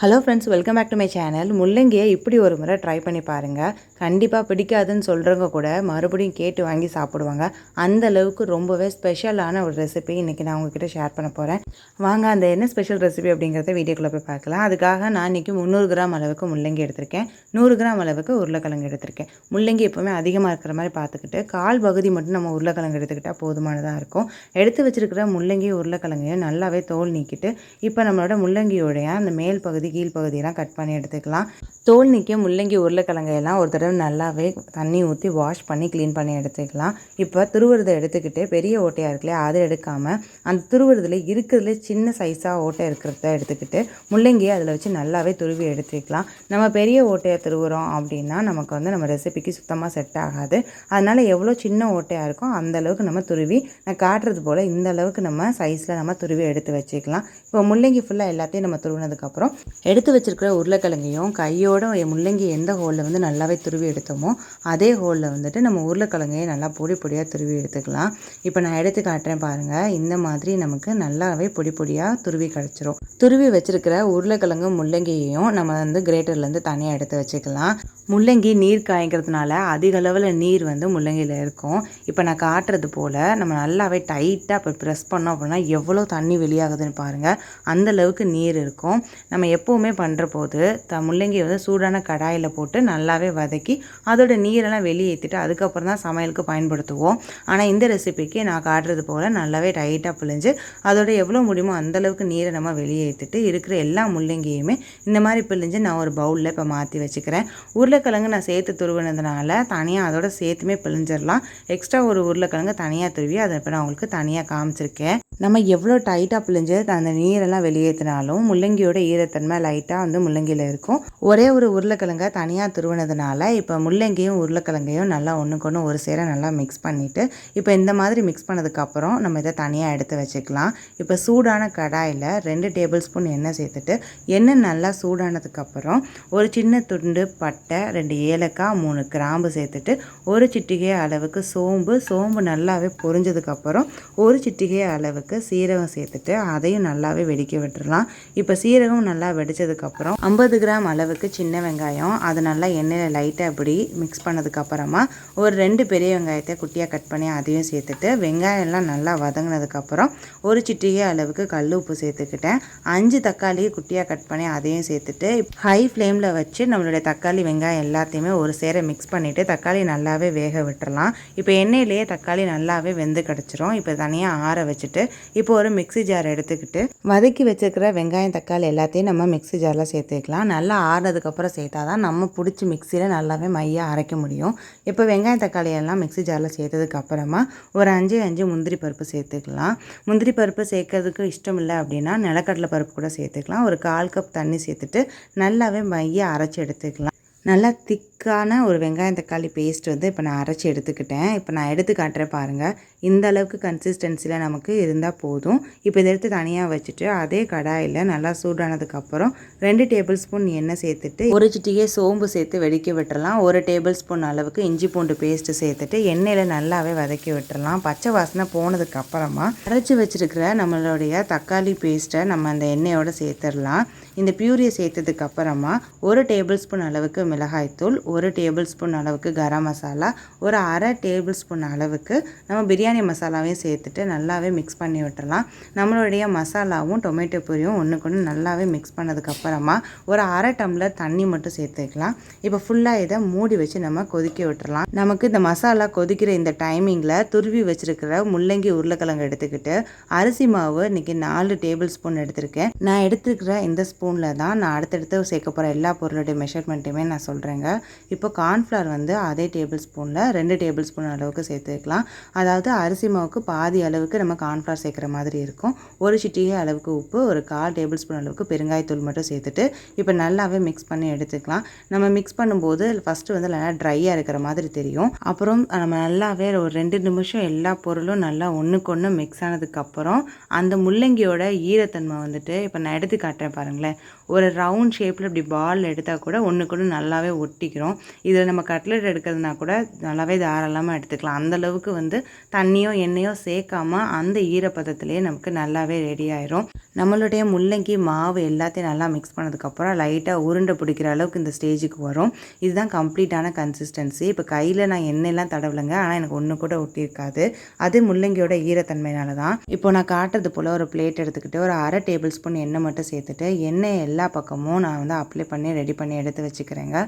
Hello friends welcome back to my channel முள்ளங்கியை இப்படி ஒரு முறை ட்ரை பண்ணி பாருங்கள் கண்டிப்பாக பிடிக்காதுன்னு சொல்கிறவங்க கூட மறுபடியும் கேட்டு வாங்கி சாப்பிடுவாங்க. அந்த அளவுக்கு ரொம்பவே ஸ்பெஷலான ஒரு ரெசிபி இன்றைக்கி நான் உங்ககிட்ட ஷேர் பண்ண போகிறேன் வாங்க அந்த என்ன ஸ்பெஷல் ரெசிபி அப்படிங்கிறத வீடியோக்குள்ளே போய் பார்க்கலாம். அதுக்காக நான் இன்றைக்கி முந்நூறு கிராம் அளவுக்கு முள்ளங்கி எடுத்திருக்கேன். நூறு கிராம் அளவுக்கு உருளைக்கிழங்கு எடுத்திருக்கேன். முள்ளங்கி எப்போவுமே அதிகமாக இருக்கிற மாதிரி பார்த்துக்கிட்டு கால் பகுதி மட்டும் நம்ம உருளைக்கிழங்கு எடுத்துக்கிட்டால் போதுமானதாக இருக்கும். எடுத்து வச்சிருக்கிற முள்ளங்கி உருளைக்கிழங்கையும் நல்லாவே தோல் நீக்கிட்டு இப்போ நம்மளோட முள்ளங்கியோடைய அந்த மேல் பகுதி கீழ் பகுதியெல்லாம் கட் பண்ணி எடுத்துக்கலாம். தோல் நிற்க முள்ளங்கி உருளைக்கிழங்கையெல்லாம் ஒரு தடவை நல்லாவே தண்ணி ஊற்றி வாஷ் பண்ணி க்ளீன் பண்ணி எடுத்துக்கலாம். இப்போ திருவுறதை எடுத்துக்கிட்டு பெரிய ஓட்டையாக இருக்குல்லையா அதை எடுக்காமல் அந்த திருவுறதுல இருக்கிறதுல சின்ன சைஸாக ஓட்டை இருக்கிறத எடுத்துக்கிட்டு முள்ளங்கியை அதில் வச்சு நல்லாவே துருவி எடுத்துக்கலாம். நம்ம பெரிய ஓட்டையை திருவுறோம் அப்படின்னா நமக்கு வந்து நம்ம ரெசிபிக்கு சுத்தமாக செட் ஆகாது. அதனால் எவ்வளோ சின்ன ஓட்டையாக இருக்கோ அந்தளவுக்கு நம்ம துருவி நான் காட்டுறது போல் இந்த அளவுக்கு நம்ம சைஸில் நம்ம துருவி எடுத்து வச்சுக்கலாம். இப்போ முள்ளங்கி ஃபுல்லாக எல்லாத்தையும் நம்ம துருவினதுக்கப்புறம் எடுத்து வச்சிருக்கிற உருளைக்கிழங்கையும் கையோட முள்ளங்கி எந்த ஹோலில் வந்து நல்லாவே துருவி எடுத்தோமோ அதே ஹோலில் வந்துட்டு நம்ம உருளைக்கிழங்கையை நல்லா பொடி பொடியாக துருவி எடுத்துக்கலாம். இப்போ நான் எடுத்து காட்டுறேன் பாருங்கள் இந்த மாதிரி நமக்கு நல்லாவே பொடி பொடியாக துருவி கிடச்சிரும். துருவி வச்சிருக்கிற உருளைக்கிழங்கு முள்ளங்கியையும் நம்ம வந்து கிரேட்டர்லேருந்து தனியாக எடுத்து வச்சுக்கலாம். முள்ளங்கி நீர் காய்க்கிறதுனால அதிக அளவில் நீர் வந்து முள்ளங்கியில் இருக்கும். இப்போ நான் காட்டுறது போல் நம்ம நல்லாவே டைட்டாக இப்போ ப்ரெஸ் பண்ணோம் அப்படின்னா எவ்வளோ தண்ணி வெளியாகுதுன்னு பாருங்கள் அந்த அளவுக்கு நீர் இருக்கும். நம்ம எப்போவுமே பண்ணுற போது த முள்ளங்கி வந்து சூடான கடாயில் போட்டு நல்லாவே வதக்கி அதோட நீரெல்லாம் வெளியேற்றிட்டு அதுக்கப்புறம் தான் சமையலுக்கு பயன்படுத்துவோம். ஆனால் இந்த ரெசிபிக்கு நான் காட்டுறது போல் நல்லாவே டைட்டாக பிழிஞ்சு அதோட எவ்வளோ முடியுமோ அந்தளவுக்கு நீரை நம்ம வெளியேற்றிட்டு இருக்கிற எல்லா முள்ளங்கியுமே இந்த மாதிரி பிழிஞ்சு நான் ஒரு பவுலில் இப்போ மாற்றி வச்சுக்கிறேன். உருளைக்கிழங்கு நான் சேர்த்து துருவினதுனால தனியாக அதோட சேர்த்துமே பிழிஞ்சிடலாம். எக்ஸ்ட்ரா ஒரு உருளைக்கிழங்கு தனியாக துருவி அதை இப்போ நான் உங்களுக்கு தனியாக காமிச்சிருக்கேன். நம்ம எவ்வளோ டைட்டாக பிழிஞ்சு அந்த நீரெல்லாம் வெளியேற்றினாலும் முள்ளங்கியோட ஈரத்தன்மை லைட்டாக வந்து முள்ளங்கியில் இருக்கும். ஒரே ஒரு உருளைக்கிழங்கை தனியாக துருவினதுனால இப்போ முள்ளங்கியும் உருளைக்கிழங்கையும் நல்லா ஒன்றுக்கு ஒன்று ஒரு சேர நல்லா மிக்ஸ் பண்ணிவிட்டு இப்போ இந்த மாதிரி மிக்ஸ் பண்ணதுக்கப்புறம் நம்ம இதை தனியாக எடுத்து வச்சுக்கலாம். இப்போ சூடான கடாயில் ரெண்டு டேபிள் ஸ்பூன் எண்ணெய் சேர்த்துட்டு எண்ணெய் நல்லா சூடானதுக்கப்புறம் ஒரு சின்ன துண்டு பட்டை ரெண்டு ஏலக்காய் மூணு கிராம்பு சேர்த்துட்டு ஒரு சிட்டிகை அளவுக்கு சோம்பு சோம்பு நல்லாவே பொரிஞ்சதுக்கப்புறம் ஒரு சிட்டிகை அளவுக்கு சீரகம் சேர்த்துட்டு அதையும் நல்லாவே வெடிக்க விட்டுறலாம். இப்போ சீரகம் நல்லா வெடிச்சதுக்கப்புறம் ஐம்பது கிராம் அளவுக்கு சின்ன வெங்காயம் அது நல்லா எண்ணெயில் லைட்டாக இப்படி மிக்ஸ் பண்ணதுக்கப்புறமா ஒரு ரெண்டு பெரிய வெங்காயத்தை குட்டியாக கட் பண்ணி அதையும் சேர்த்துட்டு வெங்காயம்லாம் நல்லா வதங்கினதுக்கப்புறம் ஒரு சிட்டிகை அளவுக்கு கல் உப்பு சேர்த்துக்கிட்டேன். அஞ்சு தக்காளி குட்டியாக கட் பண்ணி அதையும் சேர்த்துட்டு ஹை ஃப்ளேமில் வச்சு நம்மளுடைய தக்காளி வெங்காயம் எல்லாத்தையுமே ஒரு சேர மிக்ஸ் பண்ணிவிட்டு தக்காளி நல்லாவே வேக விட்டுறலாம். இப்போ எண்ணெயிலேயே தக்காளி நல்லாவே வெந்து கிடச்சிரும். இப்போ தனியாக ஆற வச்சுட்டு இப்போ ஒரு மிக்ஸி ஜார் எடுத்துக்கிட்டு வதக்கி வச்சுருக்கிற வெங்காயம் தக்காளி எல்லாத்தையும் நம்ம மிக்ஸி ஜாரில் சேர்த்துக்கலாம். நல்லா ஆறுனதுக்கப்புறம் சேர்த்தா தான் நம்ம பிடிச்சி மிக்சியில் நல்லாவே மையாக அரைக்க முடியும். இப்போ வெங்காயம் தக்காளி எல்லாம் மிக்ஸி ஜாரில் சேர்த்ததுக்கப்புறமா ஒரு அஞ்சு அஞ்சு முந்திரி பருப்பு சேர்த்துக்கலாம். முந்திரி பருப்பு சேர்க்கறதுக்கு இஷ்டம் இல்லை அப்படின்னா நிலக்கடலை பருப்பு கூட சேர்த்துக்கலாம். ஒரு கால் கப் தண்ணி சேர்த்துட்டு நல்லாவே மைய அரைச்சி எடுத்துக்கலாம். நல்லா திக்கான ஒரு வெங்காயம் தக்காளி பேஸ்ட் வந்து இப்போ நான் அரைச்சி எடுத்துக்கிட்டேன். இப்போ நான் எடுத்து காட்டுறேன் பாருங்கள் இந்த அளவுக்கு கன்சிஸ்டன்சியில் நமக்கு இருந்தால் போதும். இப்போ இதை எடுத்து தனியாக வச்சுட்டு அதே கடாயில் நல்லா சூடானதுக்கப்புறம் ரெண்டு டேபிள் ஸ்பூன் எண்ணெய் சேர்த்துட்டு ஒரு சிட்டியே சோம்பு சேர்த்து வெடிக்க விட்டுறலாம். ஒரு டேபிள் ஸ்பூன் அளவுக்கு இஞ்சி பூண்டு பேஸ்ட்டு சேர்த்துட்டு எண்ணெயில் நல்லாவே வதக்கி விட்டுறலாம். பச்சை வாசனை போனதுக்கப்புறமா அரைச்சி வச்சுருக்கிற நம்மளுடைய தக்காளி பேஸ்ட்டை நம்ம அந்த எண்ணெயோடு சேர்த்துடலாம். இந்த பியூரியை சேர்த்ததுக்கு அப்புறமா ஒரு டேபிள் ஸ்பூன் அளவுக்கு மிளகாய்த்தூள் ஒரு டேபிள் ஸ்பூன் அளவுக்கு கரம் மசாலா ஒரு அரை டேபிள் ஸ்பூன் அளவுக்கு நம்ம பிரியாணி மசாலாவையும் சேர்த்துட்டு நல்லாவே மிக்ஸ் பண்ணி விட்டுறலாம். நம்மளுடைய மசாலாவும் டொமேட்டோ பொரியும் ஒன்றுக்கு ஒன்று நல்லாவே மிக்ஸ் பண்ணதுக்கப்புறமா ஒரு அரை டம்ளர் தண்ணி மட்டும் சேர்த்துக்கலாம். இப்போ ஃபுல்லாக இதை மூடி வச்சு நம்ம கொதிக்க விட்டுறலாம். நமக்கு இந்த மசாலா கொதிக்கிற இந்த டைமிங்கில் துருவி வச்சிருக்கிற முள்ளங்கி உருளைக்கிழங்கு எடுத்துக்கிட்டு அரிசி மாவு இன்றைக்கி நாலு டேபிள் ஸ்பூன் எடுத்திருக்கேன். நான் எடுத்துருக்கிற இந்த ஸ்பூனில் தான் நான் அடுத்தடுத்து சேர்க்க போகிற எல்லா பொருளுடைய மெஷர்மெண்ட்டுமே நான் சொல்கிறேங்க இப்போ கார்ன்ஃப்ளவர் வந்து அதே டேபிள் ஸ்பூனில் ரெண்டு டேபிள் ஸ்பூன் அளவுக்கு சேர்த்துக்கலாம். அதாவது அரிசி மாவுக்கு பாதி அளவுக்கு நம்ம கார்ன்ஃப்ளவர் சேர்க்குற மாதிரி இருக்கும். ஒரு சிட்டிகை அளவுக்கு உப்பு ஒரு கால் டேபிள் ஸ்பூன் அளவுக்கு பெருங்காயத்தூள் மட்டும் சேர்த்துட்டு இப்போ நல்லாவே மிக்ஸ் பண்ணி எடுத்துக்கலாம். நம்ம மிக்ஸ் பண்ணும்போது ஃபஸ்ட்டு வந்து நல்லா ட்ரையாக இருக்கிற மாதிரி தெரியும். அப்புறம் நம்ம நல்லாவே ஒரு ரெண்டு நிமிஷம் எல்லா பொருளும் நல்லா ஒன்றுக்கு ஒன்று மிக்ஸ் ஆனதுக்கப்புறம் அந்த முள்ளங்கியோட ஈரத்தன்மை வந்துட்டு இப்போ நான் எடுத்து காட்டுறேன் பாருங்களேன் பாருங்களேன். ஒரு ரவுண்ட் ஷேப்பில் இப்படி பால் எடுத்தால் கூட ஒன்று கூட நல்லாவே ஒட்டிக்கிறோம். இதில் நம்ம கட்லெட் எடுக்கிறதுனா கூட நல்லாவே தாராளமாக எடுத்துக்கலாம். அந்தளவுக்கு வந்து தண்ணியோ எண்ணெயோ சேர்க்காமல் அந்த ஈரப்பதத்துலேயே நமக்கு நல்லாவே ரெடி ஆயிரும். நம்மளுடைய முள்ளங்கி மாவு எல்லாத்தையும் நல்லா மிக்ஸ் பண்ணதுக்கப்புறம் லைட்டாக உருண்டை பிடிக்கிற அளவுக்கு இந்த ஸ்டேஜுக்கு வரும். இதுதான் கம்ப்ளீட்டான கன்சிஸ்டன்சி இப்போ கையில் நான் எண்ணெயெல்லாம் தடவலைங்க. ஆனால் எனக்கு ஒன்று கூட ஒட்டியிருக்காது. அது முள்ளங்கியோட ஈரத்தன்மையினால தான் இப்போ நான் காட்டுறது போல் ஒரு பிளேட் எடுத்துக்கிட்டு ஒரு அரை டேபிள் ஸ்பூன் எண்ணெய் மட்டும் சேர்த்துட்டு எண்ணெய் எல்லா பக்கமும் நான் வந்து அப்ளை பண்ணி ரெடி பண்ணி எடுத்து வச்சுக்கிறேங்க.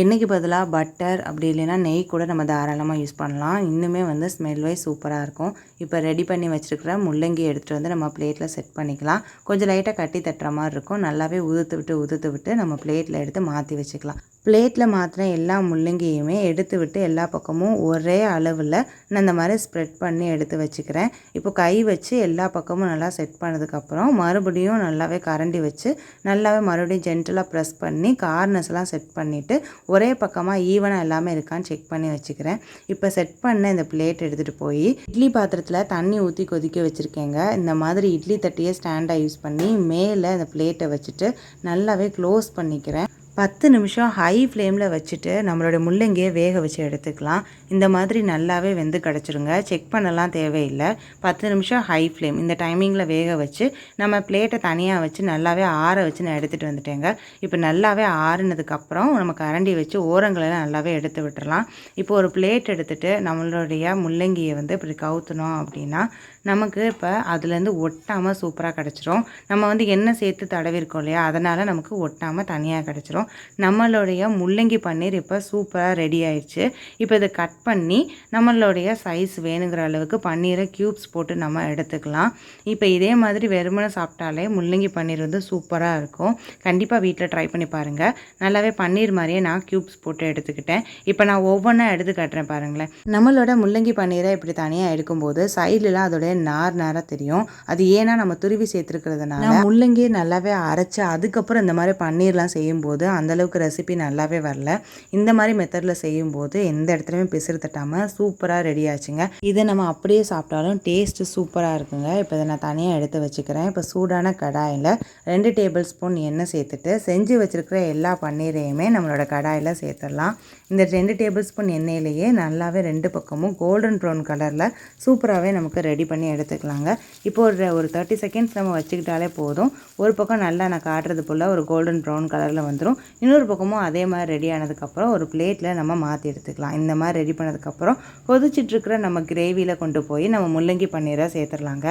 எண்ணெய்க்கு பதிலாக பட்டர் அப்படி இல்லைன்னா நெய் கூட நம்ம தாராளமாக யூஸ் பண்ணலாம். இன்னுமே வந்து ஸ்மெல் வைஸ் சூப்பராக இருக்கும். இப்போ ரெடி பண்ணி வச்சுருக்கிற முள்ளங்கி எடுத்துகிட்டு வந்து நம்ம பிளேட்டில் செட் பண்ணிக்கலாம். கொஞ்சம் லைட்டாக கட்டி தட்டுற மாதிரி இருக்கும். நல்லாவே உதுத்து விட்டு உதுத்து விட்டு நம்ம பிளேட்டில் எடுத்து மாற்றி வச்சுக்கலாம். பிளேட்டில் மாத்திர எல்லா முள்ளங்கியுமே எடுத்து விட்டு எல்லா பக்கமும் ஒரே அளவில் நான் இந்த மாதிரி ஸ்ப்ரெட் பண்ணி எடுத்து வச்சுக்கிறேன். இப்போ கை வச்சு எல்லா பக்கமும் நல்லா செட் பண்ணதுக்கப்புறம் மறுபடியும் நல்லாவே கரண்டி வச்சு நல்லாவே மறுபடியும் ஜென்டலாக ப்ரெஸ் பண்ணி கார்னர்ஸ்லாம் செட் பண்ணிவிட்டு ஒரே பக்கமாக ஈவனாக எல்லாமே இருக்கான்னு செக் பண்ணி வச்சுக்கிறேன். இப்போ செட் பண்ண இந்த பிளேட் எடுத்துகிட்டு போய் இட்லி பாத்திரத்தில் தண்ணி ஊற்றி கொதிக்க வச்சுருக்கேங்க. இந்த மாதிரி இட்லி தட்டியை ஸ்டாண்டாக யூஸ் பண்ணி மேலே இந்த பிளேட்டை வச்சுட்டு நல்லாவே க்ளோஸ் பண்ணிக்கிறேன். பத்து நிமிஷம் ஹை ஃப்ளேமில் வச்சுட்டு நம்மளோட முள்ளங்கியை வேக வச்சு எடுத்துக்கலாம். இந்த மாதிரி நல்லாவே வெந்து கிடச்சிருங்க. செக் பண்ணலாம் தேவையில்லை. பத்து நிமிஷம் ஹை ஃப்ளேம் இந்த டைமிங்கில் வேக வச்சு நம்ம பிளேட்டை தனியாக வச்சு நல்லாவே ஆற வச்சு நான் எடுத்துகிட்டு வந்துட்டேங்க. இப்போ நல்லாவே ஆறுனதுக்கப்புறம் நம்ம கரண்டி வச்சு ஓரங்களெல்லாம் நல்லாவே எடுத்து விட்டுறலாம். இப்போ ஒரு பிளேட் எடுத்துகிட்டு நம்மளுடைய முள்ளங்கியை வந்து இப்படி கவுத்துனோம் அப்படின்னா நமக்கு இப்போ அதுலேருந்து ஒட்டாமல் சூப்பராக கிடச்சிரும். நம்ம வந்து எண்ணெய் சேர்த்து தடவிருக்கோம் இல்லையா? அதனால் நமக்கு ஒட்டாமல் தனியாக கிடச்சிரும். நம்மளுடைய முள்ளங்கி பன்னீர் இப்போ சூப்பராக ரெடி ஆயிடுச்சு. இப்போ இதை கட் பண்ணி நம்மளுடைய சைஸ் வேணுங்கிற அளவுக்கு பன்னீரை க்யூப்ஸ் போட்டு நம்ம எடுத்துக்கலாம். இப்போ இதே மாதிரி வெறுமனை சாப்பிட்டாலே முள்ளங்கி பன்னீர் வந்து சூப்பராக இருக்கும். கண்டிப்பாக வீட்டில் ட்ரை பண்ணி பாருங்கள் நல்லாவே பன்னீர் மாதிரியே நான் க்யூப்ஸ் போட்டு எடுத்துக்கிட்டேன். இப்போ நான் ஒவ்வொன்றா எடுத்து காட்டுறேன் பாருங்களேன். நம்மளோட முள்ளங்கி பன்னீரை இப்படி தனியாக எடுக்கும்போது சைட்லலாம் அதோடைய நார் நாராக தெரியும். அது ஏன்னா நம்ம துருவி சேர்த்துருக்கிறதுனால முள்ளங்கி நல்லாவே அரைச்சி அதுக்கப்புறம் இந்த மாதிரி பன்னீர்லாம் செய்யும்போது அந்தளவுக்கு ரெசிபி நல்லாவே வரல. இந்த மாதிரி மெத்தடில் செய்யும்போது எந்த இடத்துலையுமே பிசுறு தட்டாமல் சூப்பராக ரெடி ஆச்சுங்க. இதை நம்ம அப்படியே சாப்பிட்டாலும் டேஸ்ட்டு சூப்பராக இருக்குங்க. இப்போ இதை நான் தனியாக எடுத்து வச்சுக்கிறேன். இப்போ சூடான கடாயில் ரெண்டு டேபிள் ஸ்பூன் எண்ணெய் சேர்த்துட்டு செஞ்சு வச்சுருக்கிற எல்லா பன்னீரையுமே நம்மளோட கடாயில் சேர்த்துடலாம். இந்த ரெண்டு டேபிள் ஸ்பூன் எண்ணெயிலேயே நல்லாவே ரெண்டு பக்கமும் கோல்டன் ப்ரௌன் கலரில் சூப்பராகவே நமக்கு ரெடி பண்ணி எடுத்துக்கலாங்க. இப்போ ஒரு ஒரு தேர்ட்டி செகண்ட்ஸ் நம்ம வச்சுக்கிட்டாலே போதும். ஒரு பக்கம் நல்லா நான் காட்டுறது போல் ஒரு கோல்டன் ப்ரௌன் கலரில் வந்துடும் இன்னொரு பக்கமும் அதே மாதிரி ரெடி ஆனதுக்கப்புறம் ஒரு பிளேட்டில் நம்ம மாற்றி எடுத்துக்கலாம். இந்த மாதிரி ரெடி பண்ணதுக்கப்புறம் கொதிச்சிட்ருக்கிற நம்ம கிரேவியில் கொண்டு போய் நம்ம முள்ளங்கி பன்னீரை சேர்த்துடலாங்க.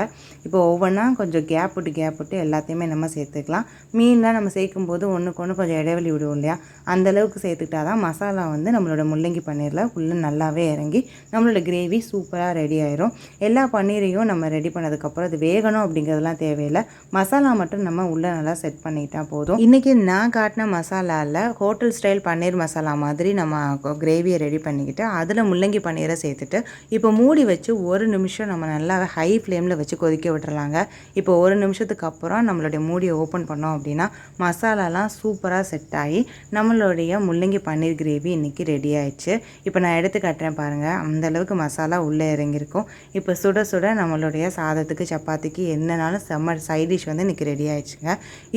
இப்போ ஒவ்வொன்றா கொஞ்சம் கேப் விட்டு கேப் விட்டு எல்லாத்தையுமே நம்ம சேர்த்துக்கலாம். மீன்லாம் நம்ம சேர்க்கும் போது ஒன்றுக்கு ஒன்று கொஞ்சம் இடைவெளி விடுவோம் இல்லையா? அந்தளவுக்கு சேர்த்துக்கிட்டா தான் மசாலா வந்து நம்மளோட முள்ளங்கி பன்னீரில் உள்ளே நல்லாவே இறங்கி நம்மளோட கிரேவி சூப்பராக ரெடி ஆயிரும். எல்லா பன்னீரையும் நம்ம ரெடி பண்ணதுக்கப்புறம் அது வேகணும் அப்படிங்கிறதுலாம் தேவையில்லை. மசாலா மட்டும் நம்ம உள்ளே நல்லா செட் பண்ணிக்கிட்டால் போதும். இன்றைக்கி நான் காட்டின மசாலா மசாலாவில் ஹோட்டல் ஸ்டைல் பன்னீர் மசாலா மாதிரி நம்ம கிரேவியை ரெடி பண்ணிக்கிட்டு அதில் முள்ளங்கி பன்னீரை சேர்த்துட்டு இப்போ மூடி வச்சு ஒரு நிமிஷம் நம்ம நல்லா ஹை ஃப்ளேமில் வச்சு கொதிக்க விட்டுறலாங்க. இப்போ ஒரு நிமிஷத்துக்கு அப்புறம் நம்மளுடைய மூடியை ஓப்பன் பண்ணோம் அப்படின்னா மசாலாலாம் சூப்பராக செட் ஆகி நம்மளுடைய முள்ளங்கி பன்னீர் கிரேவி இன்றைக்கி ரெடி ஆயிடுச்சு. இப்போ நான் எடுத்து காட்டுறேன் பாருங்கள் அந்தளவுக்கு மசாலா உள்ளே இறங்கியிருக்கும். இப்போ சுட சுட நம்மளுடைய சாதத்துக்கு சப்பாத்திக்கு என்னன்னாலும் செம்ம சைடிஷ் வந்து இன்றைக்கி ரெடி ஆயிடுச்சுங்க.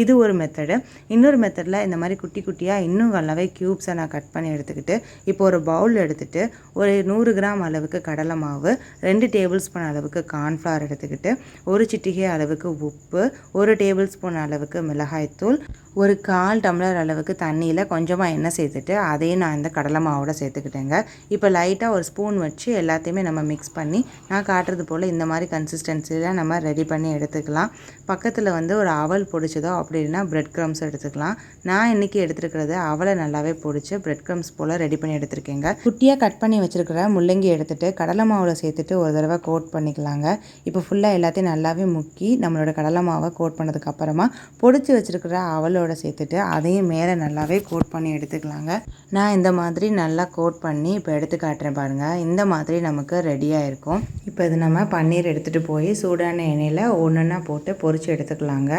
இது ஒரு மெத்தடு இன்னொரு மெத்தடில் இந்த மாதிரி குட்டி குட்டி குட்டியாக இன்னும் நல்லாவே க்யூப்ஸை நான் கட் பண்ணி எடுத்துக்கிட்டு இப்போ ஒரு பவுல் எடுத்துகிட்டு ஒரு நூறு கிராம் அளவுக்கு கடலை மாவு ரெண்டு டேபிள் ஸ்பூன் அளவுக்கு கார்ன்ஃப்ளவர் எடுத்துக்கிட்டு ஒரு சிட்டிகை அளவுக்கு உப்பு ஒரு டேபிள் ஸ்பூன் அளவுக்கு மிளகாய்த்தூள் ஒரு கால் டம்ளர் அளவுக்கு தண்ணியில் கொஞ்சமாக எண்ணெய் சேர்த்துட்டு அதையும் நான் இந்த கடலை மாவோட சேர்த்துக்கிட்டேங்க. இப்போ லைட்டாக ஒரு ஸ்பூன் வச்சு எல்லாத்தையுமே நம்ம மிக்ஸ் பண்ணி நான் காட்டுறது போல் இந்த மாதிரி கன்சிஸ்டன்சியில் நம்ம ரெடி பண்ணி எடுத்துக்கலாம். பக்கத்தில் வந்து ஒரு அவல் பொடிச்சதோ அப்படின்னா பிரெட் க்ரம்ஸ் எடுத்துக்கலாம். நான் இன்றைக்கி எடுத்துருக்கிறது. அவளை நல்லாவே பிடிச்சி பிரெட் க்ரம்ஸ் போல் ரெடி பண்ணி எடுத்துருக்கேங்க. குட்டியாக கட் பண்ணி வச்சுருக்கிற முள்ளங்கி எடுத்துகிட்டு கடலை மாவில் சேர்த்துட்டு ஒரு தடவை கோட் பண்ணிக்கலாங்க. இப்போ ஃபுல்லாக எல்லாத்தையும் நல்லாவே முக்கி நம்மளோட கடலை மாவை கோட் பண்ணதுக்கப்புறமா பொடிச்சு வச்சுருக்கிற அவளோட சேர்த்துட்டு அதையும் மேலே நல்லாவே கோட் பண்ணி எடுத்துக்கலாங்க. நான் இந்த மாதிரி நல்லா கோட் பண்ணி இப்போ எடுத்து காட்டுறேன் பாருங்கள் இந்த மாதிரி நமக்கு ரெடியாக இருக்கும். இப்போ இது நம்ம பன்னீர் எடுத்துகிட்டு போய் சூடான எண்ணெயில் ஒன்று ஒன்றா போட்டு பொறிச்சு எடுத்துக்கலாங்க.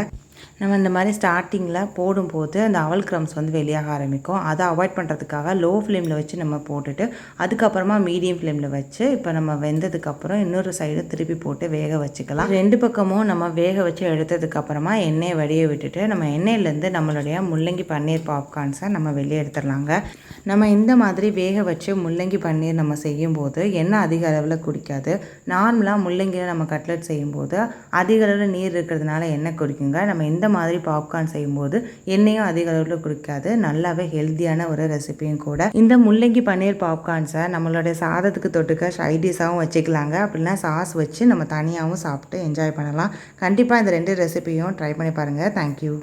நம்ம இந்த மாதிரி ஸ்டார்டிங்கில் போடும்போது அந்த அவல் க்ரம்ஸ் வந்து வெளியாக ஆரம்பிக்கும். அதை அவாய்ட் பண்ணுறதுக்காக லோ ஃப்ளேமில் வச்சு நம்ம போட்டுட்டு அதுக்கப்புறமா மீடியம் ஃப்ளேமில் வச்சு இப்போ நம்ம வெந்ததுக்கப்புறம் இன்னொரு சைடு திருப்பி போட்டு வேக வச்சுக்கலாம். ரெண்டு பக்கமும் நம்ம வேக வச்சு எடுத்ததுக்கப்புறமா எண்ணெயை வடிய விட்டுட்டு நம்ம எண்ணெயிலேருந்து நம்மளுடைய முள்ளங்கி பன்னீர் பாப்கார்ன்ஸை நம்ம வெளியே எடுத்துடலாங்க. நம்ம இந்த மாதிரி வேக வச்சு முள்ளங்கி பன்னீர் நம்ம செய்யும்போது எண்ணெய் அதிக அளவில் குடிக்காது. நார்மலாக முள்ளங்கியில் நம்ம கட்லெட் செய்யும்போது அதிக அளவில் நீர் இருக்கிறதுனால எண்ணெய் குடிக்குங்க. நம்ம இந்த இந்த மாதிரி பாப்கார்ன் செய்யும்போது எண்ணெயும் அதிக அளவில் குடிக்காது. நல்லாவே ஹெல்த்தியான ஒரு ரெசிபியும் கூட. இந்த முள்ளங்கி பன்னீர் பாப்கார்ன்ஸை நம்மளுடைய சாதத்துக்கு தொட்டுக்க சைடிஷாகவும் வச்சுக்கலாங்க. அப்படின்னா சாஸ் வச்சு நம்ம தனியாகவும் சாப்பிட்டு என்ஜாய் பண்ணலாம். கண்டிப்பாக இந்த ரெண்டு ரெசிபியும் ட்ரை பண்ணி பாருங்கள் தேங்க்யூ